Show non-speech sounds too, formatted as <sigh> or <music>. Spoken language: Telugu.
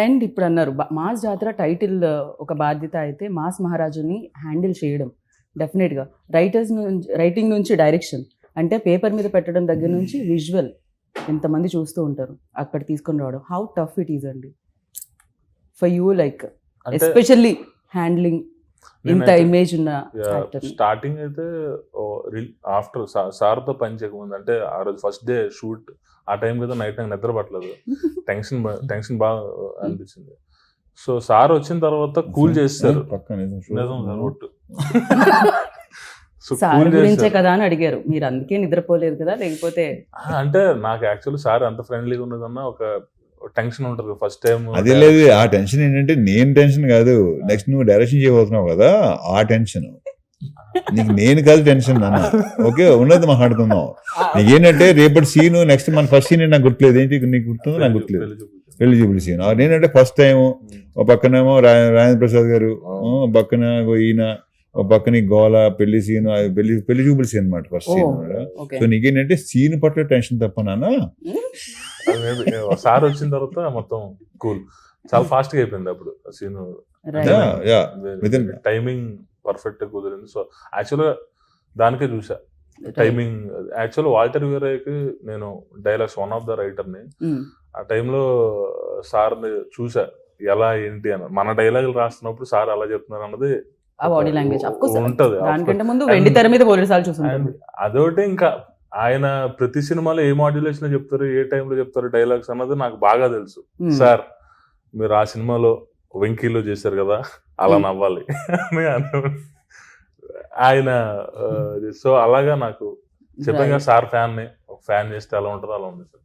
అండ్ ఇప్పుడు అన్నారు మాస్ జాతర టైటిల్ ఒక బాధ్యత అయితే మాస్ మహారాజుని హ్యాండిల్ చేయడం డెఫినెట్గా. రైటర్స్ నుంచి రైటింగ్ నుంచి డైరెక్షన్ అంటే పేపర్ మీద పెట్టడం దగ్గర నుంచి విజువల్ ఎంతమంది చూస్తూ ఉంటారు అక్కడ తీసుకొని రావడం. హౌ టఫ్ ఇట్ ఈజ్ అండి. For you like especially handling ఇంత ఇమేజ్ ఉన్న స్టార్టింగ్ అయితే ఆఫ్టర్ సార్తో పని చేయకముందు అంటే ఆ రోజు ఫస్ట్ డే షూట్ ఆ టైం కదా నైట్ నాకు నిద్ర పట్టలేదు. <laughs> టెన్షన్ టెన్షన్ బాగా అనిపించింది. సో సార్ వచ్చిన తర్వాత కూల్ చేస్తారు. నిజం సార్ ఒట్టు. <laughs> సార్ గురించే కదా అని అడిగారు. మీరు అందుకే నిద్రపోలేదు కదా లేకపోతే అంటే నాకు యాక్చువల్లీ సార్ అంత ఫ్రెండ్లీగా ఉన్నదన్న ఒక టెన్షన్ ఉంటుంది. ఫస్ట్ టైం అదే లేదు ఆ టెన్షన్ ఏంటంటే నేను టెన్షన్ కాదు. నెక్స్ట్ నువ్వు డైరెక్షన్ చేయబోతున్నావు కదా ఆ టెన్షన్. నీకు నేను కాదు టెన్షన్ నాన్న. ఓకే ఉన్నది మాట్లాడుకుందాం నీకేంటంటే రేపటి సీన్ నెక్స్ట్ మన ఫస్ట్ సీన్ నాకు గుర్తులేదు. ఏంటి నీకు గుర్తుందో నాకు గుర్తులేదు. పెళ్ళి చూపులు. సీన్ నేనంటే ఫస్ట్ టైం ఒక పక్కనేమో రాజేంద్ర ప్రసాద్ గారు పక్కన ఈయన ఒక పక్కన గోల పెళ్ళి సీన్ పెళ్ళి పెళ్ళి చూపులు సీన్ అనమాట ఫస్ట్ సీన్ సో నీకేంటంటే సీన్ పట్ల టెన్షన్ తప్ప నాన్న. సార్ వచ్చిన తర్వాత మొత్తం కూల్. చాలా ఫాస్ట్గా అయిపోయింది అప్పుడు సీన్ టైమింగ్ పర్ఫెక్ట్ కుదిరింది. సో యాక్చువల్గా దానికే చూసా. టైమింగ్ యాక్చువల్ వాల్టర్ వీరయ్యకి నేను డైలాగ్స్ వన్ ఆఫ్ ద రైటర్ని ఆ టైంలో సార్ని చూసా. ఎలా ఏంటి అని. మన డైలాగులు రాస్తున్నప్పుడు సార్ అలా చెప్తున్నారు అన్నది బాడీ లాంగ్వేజ్ ఉంటది దానికంటే ముందు వెండి తెర మీద పోలీసు సార్లు చూసుంటారు. అండ్ అదొకటి ఇంకా ఆయన ప్రతి సినిమాలో ఏ మాడ్యులేషన్ చెప్తారు ఏ టైంలో చెప్తారు డైలాగ్స్ అన్నది నాకు బాగా తెలుసు. సార్ మీరు ఆ సినిమాలో వెంకీలో చేశారు కదా అలా. నవ్వాలి అని ఆయన సో అలాగా నాకు చెప్పాను సార్ ఫ్యాన్ని ఒక ఫ్యాన్ చేస్తే అలా ఉంటుందో అలా ఉంది సార్